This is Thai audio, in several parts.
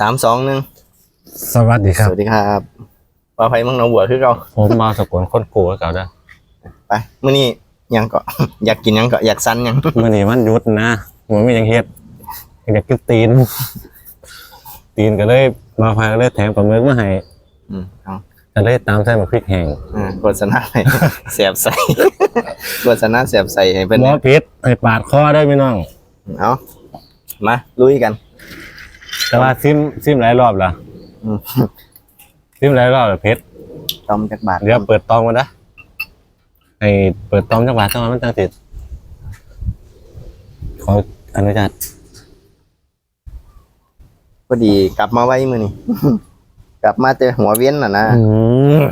สามสองหนึ่งสวัสดีคสรับวัสดีครับปลาไผ่มังหนองบัวคือเราผมมาสกลคนกูเก่าเด้อไปมื้อนี้ยังก็อยากกินยังก็อยากสันยังมื่อนี้มันหยุดนะมันไม่ยังเฮ็ดอยากกินตีน ตีนก็เลยมาพายก็เลยแถมกับมือมาให้อืมเอาก็เลยตามใส่มาพริกแห้งอ่าโฆษณาให้ เสียบใส่ โฆษณาเสียบใส่ให้เป็นบ่พิษให้ปาดคอได้พี่น้อง เอามาลุยกัน แต่ว่าซิมซิมหลายรอบละอืมซิมหลายรอบแล้วเพชรต้มจักบาทเดี๋ยวเปิดตองมานะให้เปิดตองจังหวะจังหวะมันจังติดขออนุญาตพอดีกลับมาไว้มื้อนี้กลับมาแต่หัวเวียนน่ะนะอืม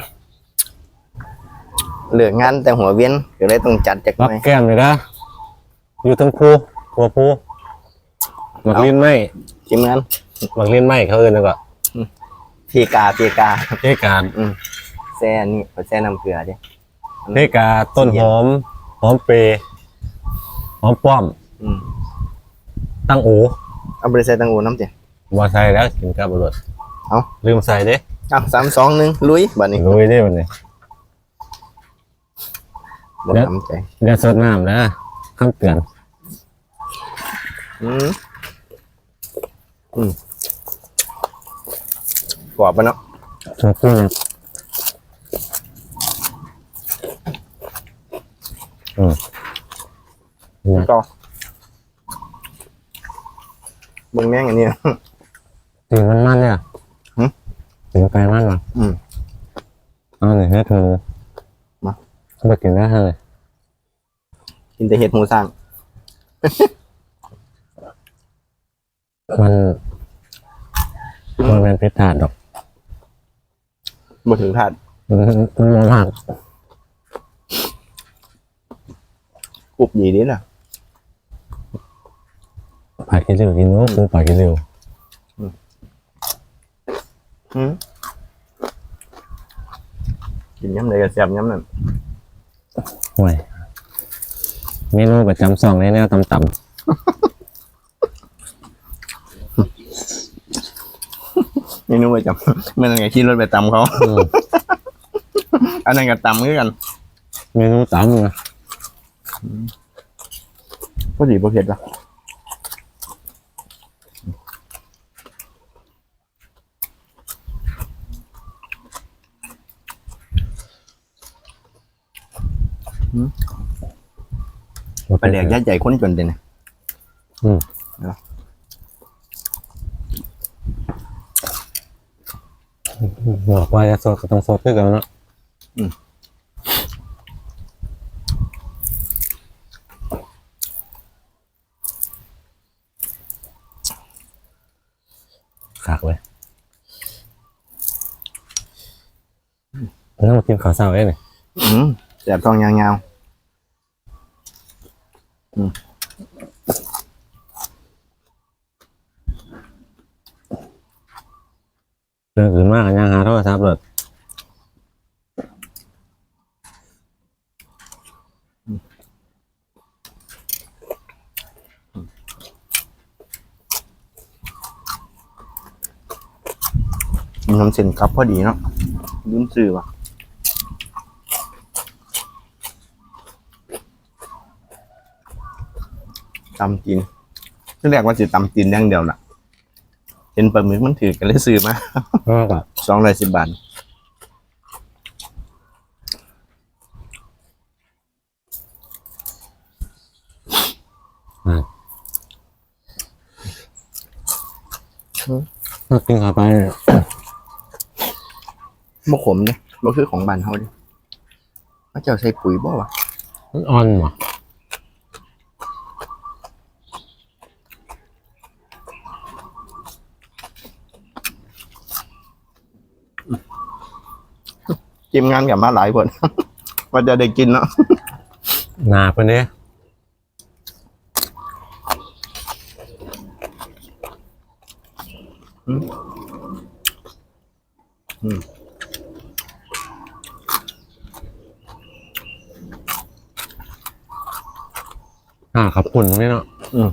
เหลืองานแต่หัวเวียนก็เลยต้องจัดจักหรับน่อยแก้มเลยนะอยู่ทั้งภูหัวภูหมักลิ้นไหมทีมงาน หมักลิ้นไหมเขาเอินแล้วก็พีกาพีกาเทการอืมแซ่นี่แซ่น้ำเกลือดิเทกาต้นหอม หอมเปรย์หอมป้อม อืมตั้งโอเอาบริษัทตังอูน้ำเจ้บอใส่แล้วกินกับบรดเอ้าลืมใส่เด้เอาสามสองหนึ่งลุยบัดนี้ลุยได้บันนี้บ่ทำใจเดี๋ยวสดน้ำนะคำเตือนอืมอืม กรอบปะเนาะชอบกินนะอืมเนี่ยก็เบิ่งแม่งอันนี้ตีนมันมันเนี่ยหึตีนไก่มันเหรออืม เอาหน่อยให้เธอมาไปกินได้เลยกินแต่เห็ดหมูสร้างมันมันเป็นเพชรถาดดอก บ่ถึงถาดมันมันมานกรุบดีนิดน่ะ ผัดกิริวกินนู้ปูผัดกิริวอืมกินย้ำเลยก็แซ่บย้ำนั่นห่วยเมนูประจำซองในแนวต่ำเนูประจำไม่นั่นไงขี่รถไปตำเขาๆอืมอันนั้นก็ตำคือกันเมนูต่ำนะพอดีพอเผ็ดละไปแดกยัดใหญ่คนจนเด่น บอกว่าจะสดก็ต้องสดด้วยกันเนาะอืมขากเลยแล้วมากินข้าวเช้าเอ้ยนี่อืมแสบท้องยาวเรื่องอื่นมากยังหาโทรศัพท์เลยน้ำเส้นครับพอดีเนาะรุ่นซื้อว่ะตำจีนที่แรกว่าสิตำจีนอย่างเดียวน่ะ เห็นปลาหมึกมันถือกันเลยซื้อมาก็แบบ สองร้อยสิบบาทมากินข้าวไปบ่ขมเนี่ยบ่คือของบ้านเฮาเด้เขาเจ้าใส่ปุ๋ยบ่วะมันอ่อนหร ทีมงานกลับมาหลายคนว่าจะได้กินเนาะหนาเพิ่นเด้อืมอ่าขับปุ่นตรงนี้เนาะอืม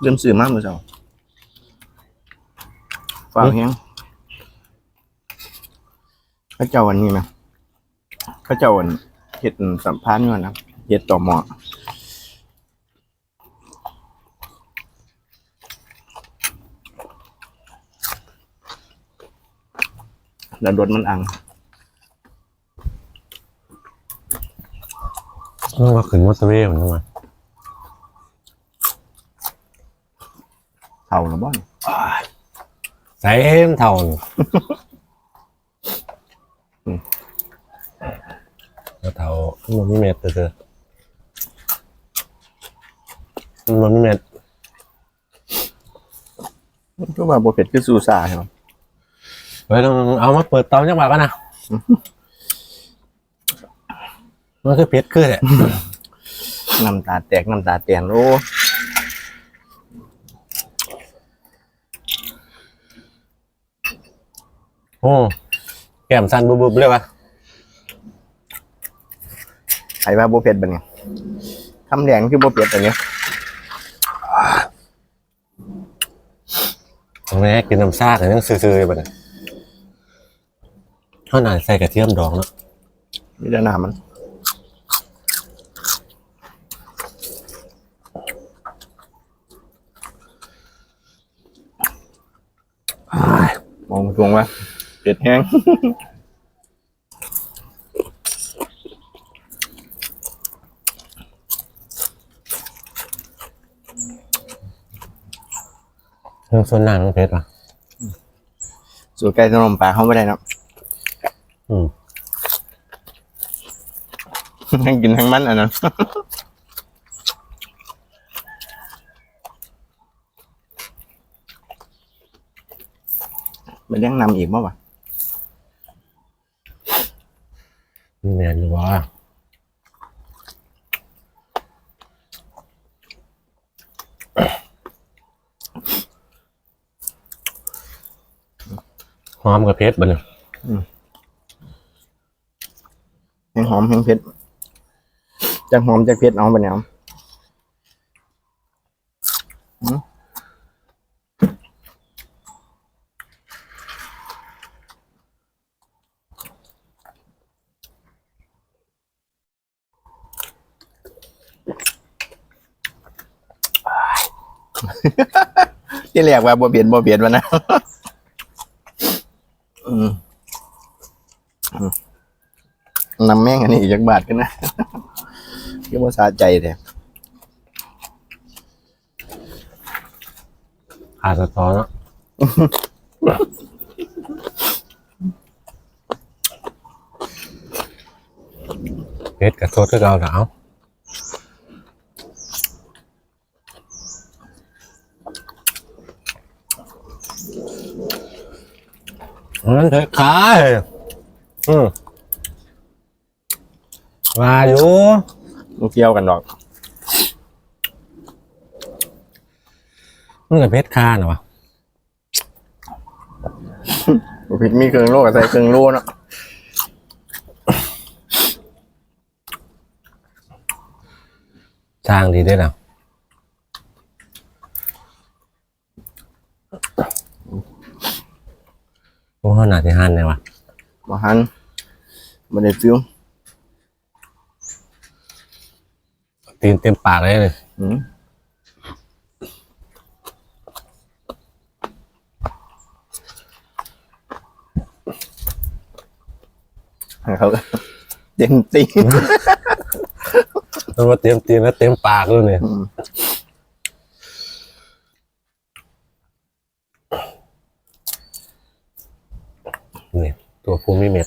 เริ่มซื้อมากเลยเจ้าฝากยัง พระเจ้าวันนี้นะพระเจ้าวันเห็ดสัมพันธ์อยู่นะเห็ดต่อหมอแล้วรถมันอังต้องมาขึ้นมอเตอร์เวย์เหมือนกันมาเท่าหรือบ่อนใส่เอ็มเท่า แล้วเทามันไม่เม็ดเจอมันไม่เม็ดก็ว่าโบเป็ดคือซูซาใช่ไหมเฮ้ยต้องเอามาเปิดเตาจังหวะกันนะมันคือเพชรคือแหละน้ำตาแตกน้ำตาแตนโอ้โอ้แก้มสั้นบุบๆเลยวะ ใครว่าโบเป็ดบันเนี่ยคำแดงคือโบเป็ดอันเนี้ยตรงนี้กินน้ำซากยังซื่อๆไปเลยข้าวหนาใส่กระเทียมดองเนาะมีแต่น้ำมันมองตรงว่าเป็ดแห้ง เรื่องส่วนหน้าของเพชรวะสูตรไก่ขนมปลาเขาไม่ได้เนาะอืมทั้งกินทั้งมันอันนั้นมันยังนำอีกมั้งวะแมนอยู่ว่า หอมกับเพชรบ่เนี่ยแห้งหอมแห้งเผ็ดจากหอมจากเผ็ดเอาไปเนี่ยที่เรียกว่าบ่เปลี่ยนบ่เปลี่ยนวะนะ อืมอืม นำแม่งอันนี้อีกจักบาทกันนะที่ว่าสาใจเลยขาดสตอเนาะเพชรกับโทษก็เราหนาวนั้นเถอะขายอืม มาอยู่มันเกี่ยวกันดอกมันกับเพชรคาเนาะบ่ผิดมีเครื่องโลกับใส่เครื่องโลเนาะสร้างดีได้แล้วโอ้หนาที่หันเลยวะบ่หันบ่ได้ฟิว ตีนเต็มปากเลยเลยอืมให้เขาเต็มตีมันว่าเต็มตีนแล้วเต็มปากเลยเนี่ยอืมนี่ ตัวภูมิเม็ด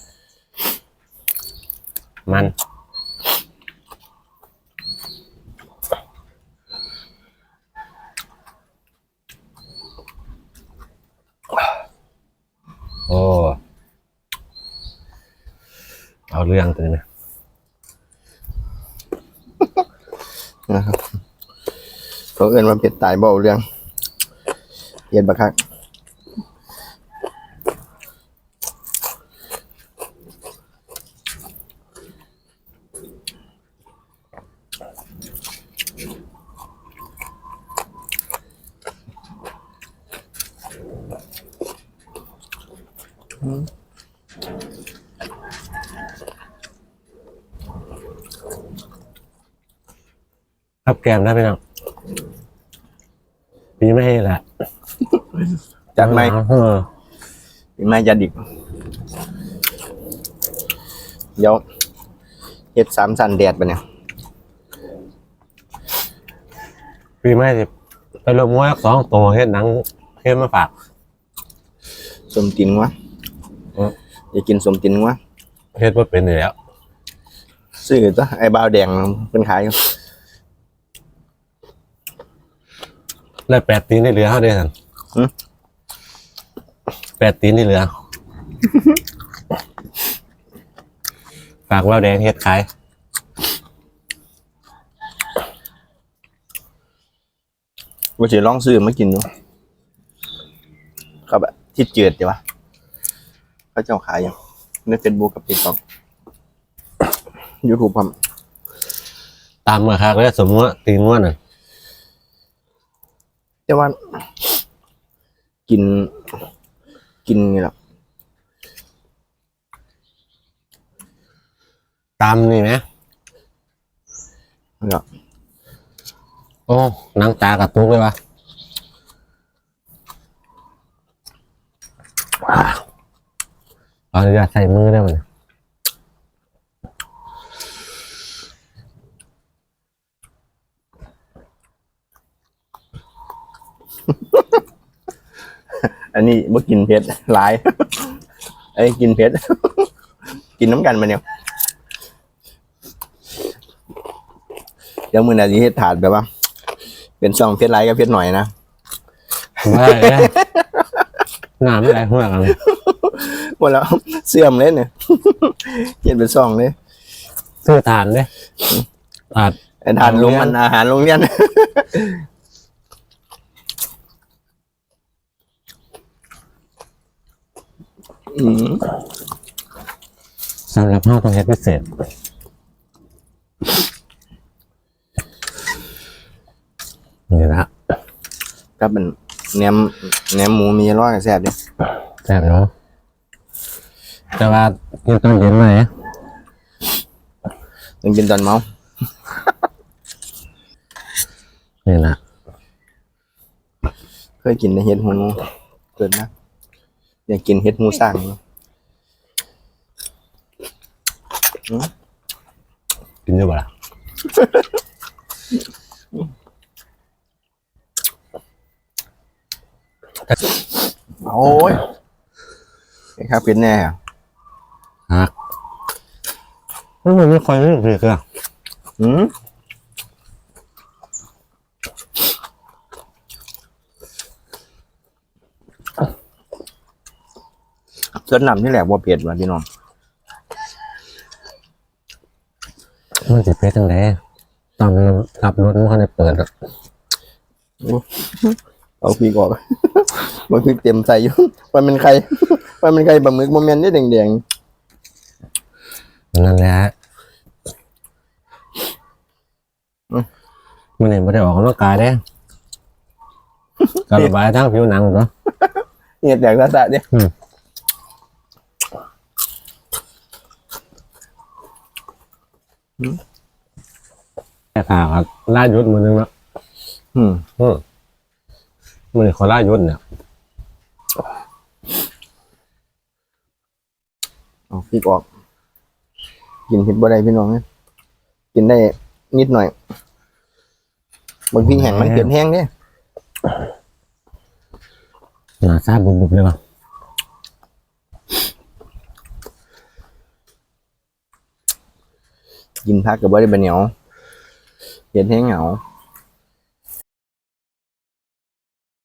เอาเรื่องตัวนี้นะนะครับเขาเอื่นว่าเผ็นตายเบาเรื่องเย็นบักคักอืม ครับแกมได้ไหมน้องปีไม่ให้แหละจัดไหมเออปีใหม่จัดอีกเดี๋ยวเฮ็ดสามสันแดดไปะเนี่ยปีไม่สิไปลงมวยสองตัวเฮ็ดหนังเฮ็ดมาฝากสมตินวะเอออยากกินสมตินวะเฮ็ดว่าเป็นอยู่แล้วซื้อตัวไอ้บาวแดงเป็นขายอยู่ แล้วแปดตีนที่เหลือเขาได้สันแปดตีนที่เหลือ ฝากว่าวแดงเฮ็ดขายว่าสิลองซื้อมากินดูครับที่เจือดดีวะเขาเจ้าขายอยู่ในเฟซบุ๊กกับติ๊กต็อกยูทูบครับตามมาคักแล้วสมมติว่าตีนว่าน่ะ แต่ว่ากิน กินนี่แหละตามนี่ไหมแล้วก็โอ้หนังตากระตุกเลยวะขออนุญาตใส่มือได้ไหม อันนี้บ่กินเผ็ดหลายไอ้ยกินเผ็ด กินน้ำกันมาเนี่ยเดี๋ยวมือหนาทีเฮ็ดถาดแบบว่า เป็นซองเผ็ดหลายกับเผ็ดหน่อยนะไม่ได้เลยงามไม่ได้หัวกันเลยหมดแล้วเสื่อมเลยเนี่ยเฮ็ดเป็นซองเลยซื้อทานเด้ทานไอ้ทานลงมันอาหารโรงเรียน อืม สำหรับห้องต้องเฮ็ดพิเศษนี่ละก็เป็นแหนมแหนมหมูมีร้อยกับแซ่บเด้แซ่บเนาะแต่ว่ากินตอนเย็นไหมต้องกินตอนเมานี่ละเคยกินในเห็ดหูงูเกิดนะ อยากกินเห็ดหูสร้างอยู่กินเยอะบ่ล่ะ โอ้ยไอ้ครับเป็นแน่อะฮักมันไม่ค่อยไม่เรียกอะหืม เกิดนำที่แหลกว่าเผ็ดว่ะพี่น้องมันจะเป็นจังไดตอนมันขับรถมันเขาได้เปิดอะเอาพริกออกมันพริกเต็มใส่อยู่มันเป็นใครมันเป็นใครปลาหมึกโมเมนต์นี่แดงนั่นแหละมันเห็นไม่ได้ออกกำลังกายเด้การระบายทั้งผิวหนังเนาะๆเหงียดแตกซะๆเนี่ย แค่ผ่ากับล่ายุดมือนึงละอืมอืมมันเห็นคนล่ายุดเนี่ยเอาพริกออก กินเผ็ดบ่ได้พี่น้องเนี่ยกินได้นิดหน่อยบางพริกแห้งมันเผ็ดแห้งเนี่ยหนาซาบบุบๆเลยว่ะ กินพักกับบ่ได้บะเหนียวเห็นแห้งเหงา